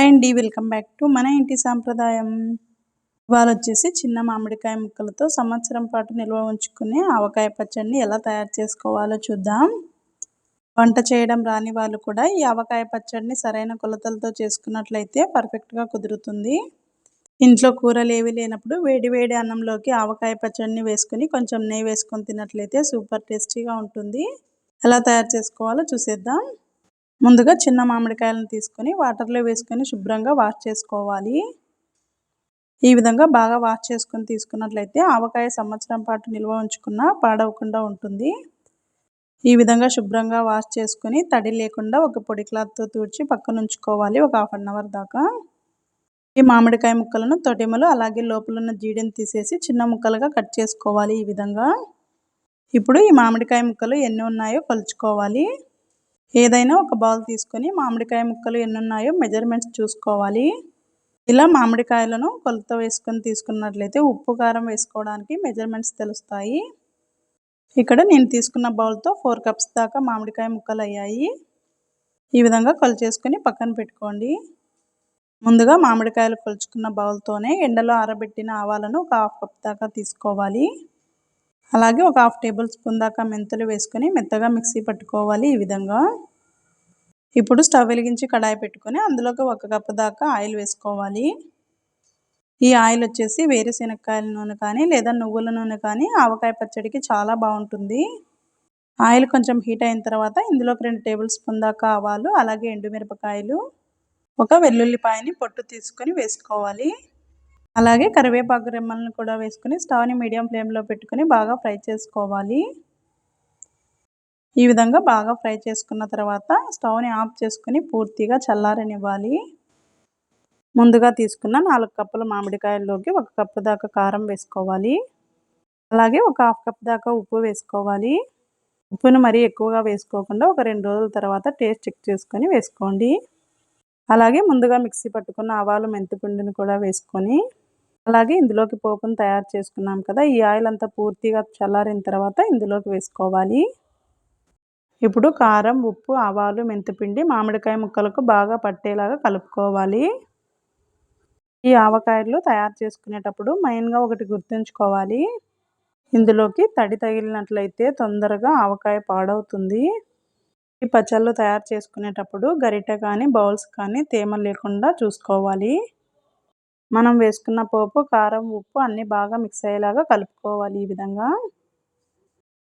Hi అండి welcome back to మన ఇంటి సాంప్రదాయం. ఇవాళ వచ్చేసి చిన్న మామిడికాయ ముక్కలతో సంవత్సరం పాటు నిల్వ ఉంచుకునే ఆవకాయ పచ్చడిని ఎలా తయారు చేసుకోవాలో చూద్దాం. వంట చేయడం రాని వాళ్ళు కూడా ఈ ఆవకాయ పచ్చడిని సరైన కొలతలతో చేసుకున్నట్లయితే పర్ఫెక్ట్గా కుదురుతుంది. ఇంట్లో కూరలు ఏవి లేనప్పుడు వేడి వేడి అన్నంలోకి ఆవకాయ పచ్చడిని వేసుకుని కొంచెం నెయ్యి వేసుకొని తిన్నట్లయితే సూపర్ టేస్టీగా ఉంటుంది. ఎలా తయారు చేసుకోవాలో చూసేద్దాం. ముందుగా చిన్న మామిడికాయలను తీసుకొని వాటర్లో వేసుకొని శుభ్రంగా వాష్ చేసుకోవాలి. ఈ విధంగా బాగా వాష్ చేసుకొని తీసుకున్నట్లయితే ఆవకాయ సంవత్సరం పాటు నిల్వ ఉంచుకున్న పాడవకుండా ఉంటుంది. ఈ విధంగా శుభ్రంగా వాష్ చేసుకొని తడి లేకుండా ఒక పొడి క్లాత్తో తూడ్చి పక్కన ఉంచుకోవాలి ఒక హాఫ్ అన్ అవర్ దాకా. ఈ మామిడికాయ ముక్కలను తొటిమలు అలాగే లోపల ఉన్న జీడిని తీసేసి చిన్న ముక్కలుగా కట్ చేసుకోవాలి ఈ విధంగా. ఇప్పుడు ఈ మామిడికాయ ముక్కలు ఎన్ని ఉన్నాయో కొలుచుకోవాలి. ఏదైనా ఒక బౌల్ తీసుకొని మామిడికాయ ముక్కలు ఎన్ని ఉన్నాయో మెజర్మెంట్స్ చూసుకోవాలి. ఇలా మామిడికాయలను కొలత వేసుకొని తీసుకున్నట్లయితే ఉప్పు కారం వేసుకోవడానికి మెజర్మెంట్స్ తెలుస్తాయి. ఇక్కడ నేను తీసుకున్న బౌల్తో ఫోర్ కప్స్ దాకా మామిడికాయ ముక్కలు అయ్యాయి. ఈ విధంగా కొలిచేసుకొని పక్కన పెట్టుకోండి. ముందుగా మామిడికాయలు కొలుచుకున్న బౌల్తోనే ఎండలో ఆరబెట్టిన ఆవాలను ఒక హాఫ్ కప్ దాకా తీసుకోవాలి. అలాగే ఒక హాఫ్ టేబుల్ స్పూన్ దాకా మెంతులు వేసుకొని మెత్తగా మిక్సీ పట్టుకోవాలి ఈ విధంగా. ఇప్పుడు స్టవ్ వెలిగించి కడాయి పెట్టుకొని అందులోకి ఒక కప్పు దాకా ఆయిల్ వేసుకోవాలి. ఈ ఆయిల్ వచ్చేసి వేరుశెనక్కాయల నూనె కానీ లేదా నువ్వుల నూనె కానీ ఆవకాయ పచ్చడికి చాలా బాగుంటుంది. ఆయిల్ కొంచెం హీట్ అయిన తర్వాత ఇందులోకి రెండు టేబుల్ స్పూన్ దాకా ఆవాలు అలాగే ఎండుమిరపకాయలు ఒక వెల్లుల్లిపాయని పొట్టు తీసుకొని వేసుకోవాలి. అలాగే కరివేపాకు రెమ్మలను కూడా వేసుకుని స్టవ్ని మీడియం ఫ్లేమ్లో పెట్టుకొని బాగా ఫ్రై చేసుకోవాలి. ఈ విధంగా బాగా ఫ్రై చేసుకున్న తర్వాత స్టవ్ని ఆఫ్ చేసుకుని పూర్తిగా చల్లారనివ్వాలి. ముందుగా తీసుకున్న నాలుగు కప్పుల మామిడికాయల్లోకి ఒక కప్పు దాకా కారం వేసుకోవాలి. అలాగే ఒక హాఫ్ కప్ దాకా ఉప్పు వేసుకోవాలి. ఉప్పును మరీ ఎక్కువగా వేసుకోకుండా ఒక రెండు రోజుల తర్వాత టేస్ట్ చెక్ చేసుకొని వేసుకోండి. అలాగే ముందుగా మిక్సీ పట్టుకున్న ఆవాలు మెంతిపిండిని కూడా వేసుకొని అలాగే ఇందులోకి పోపును తయారు చేసుకున్నాం కదా ఈ ఆయిల్ అంతా పూర్తిగా చల్లారిన తర్వాత ఇందులోకి వేసుకోవాలి. ఇప్పుడు కారం ఉప్పు ఆవాలు మెంతిపిండి మామిడికాయ ముక్కలకు బాగా పట్టేలాగా కలుపుకోవాలి. ఈ ఆవకాయలు తయారు చేసుకునేటప్పుడు మెయిన్గా ఒకటి గుర్తుంచుకోవాలి. ఇందులోకి తడి తగిలినట్లయితే తొందరగా ఆవకాయ పాడవుతుంది. ఈ పచ్చళ్ళు తయారు చేసుకునేటప్పుడు గరిటె కానీ బౌల్స్ కానీ తేమ లేకుండా చూసుకోవాలి. మనం వేసుకున్న పోపు కారం ఉప్పు అన్నీ బాగా మిక్స్ అయ్యేలాగా కలుపుకోవాలి ఈ విధంగా.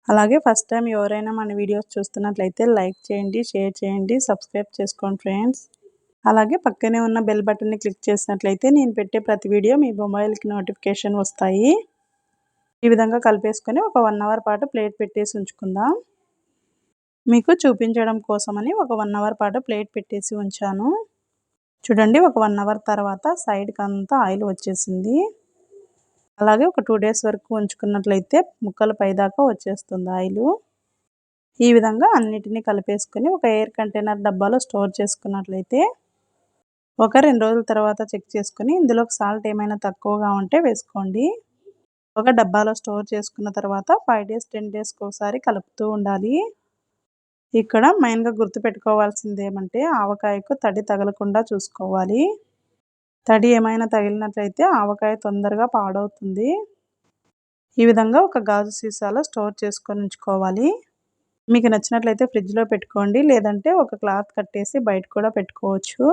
అలాగే ఫస్ట్ టైం ఎవరైనా మన వీడియోస్ చూస్తున్నట్లయితే లైక్ చేయండి షేర్ చేయండి సబ్స్క్రైబ్ చేసుకోండి ఫ్రెండ్స్. అలాగే పక్కనే ఉన్న బెల్ బటన్ని క్లిక్ చేసినట్లయితే నేను పెట్టే ప్రతి వీడియో మీ మొబైల్కి నోటిఫికేషన్ వస్తాయి. ఈ విధంగా కలిపేసుకొని ఒక వన్ అవర్ పాటు ప్లేట్ పెట్టేసి ఉంచుకుందాం. మీకు చూపించడం కోసమని ఒక వన్ అవర్ పాటు ప్లేట్ పెట్టేసి ఉంచాను. చూడండి ఒక వన్ అవర్ తర్వాత సైడ్కి అంతా ఆయిల్ వచ్చేసింది. అలాగే ఒక టూ డేస్ వరకు ఉంచుకున్నట్లయితే ముక్కలు పైదాకా వచ్చేస్తుంది ఆయిల్. ఈ విధంగా అన్నిటినీ కలిపేసుకొని ఒక ఎయిర్ కంటైనర్ డబ్బాలో స్టోర్ చేసుకున్నట్లయితే ఒక రెండు రోజుల తర్వాత చెక్ చేసుకుని ఇందులోకి సాల్ట్ ఏమైనా తక్కువగా ఉంటే వేసుకోండి. ఒక డబ్బాలో స్టోర్ చేసుకున్న తర్వాత ఫైవ్ డేస్ టెన్ డేస్కి ఒకసారి కలుపుతూ ఉండాలి. ఇక్కడ మెయిన్గా గుర్తుపెట్టుకోవాల్సింది ఏమంటే ఆవకాయకు తడి తగలకుండా చూసుకోవాలి. తడి ఏమైనా తగిలినట్లయితే ఆవకాయ తొందరగా పాడవుతుంది. ఈ విధంగా ఒక గాజు సీసాలో స్టోర్ చేసుకొని ఉంచుకోవాలి. మీకు నచ్చినట్లయితే ఫ్రిడ్జ్లో పెట్టుకోండి లేదంటే ఒక క్లాత్ కట్టేసి బయట కూడా పెట్టుకోవచ్చు.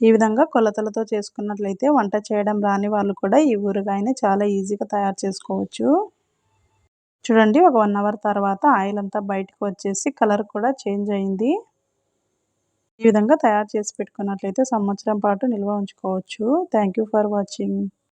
ఈ విధంగా కొలతలతో చేసుకున్నట్లయితే వంట చేయడం రాని వాళ్ళు కూడా ఈ ఊరగాయని చాలా ఈజీగా తయారు చేసుకోవచ్చు. చూడండి ఒక వన్ అవర్ తర్వాత ఆయిల్ అంతా బయటకు వచ్చేసి కలర్ కూడా చేంజ్ అయింది. ఈ విధంగా తయారు చేసి పెట్టుకున్నట్లయితే సంవత్సరం పాటు నిల్వ ఉంచుకోవచ్చు. Thank for watching.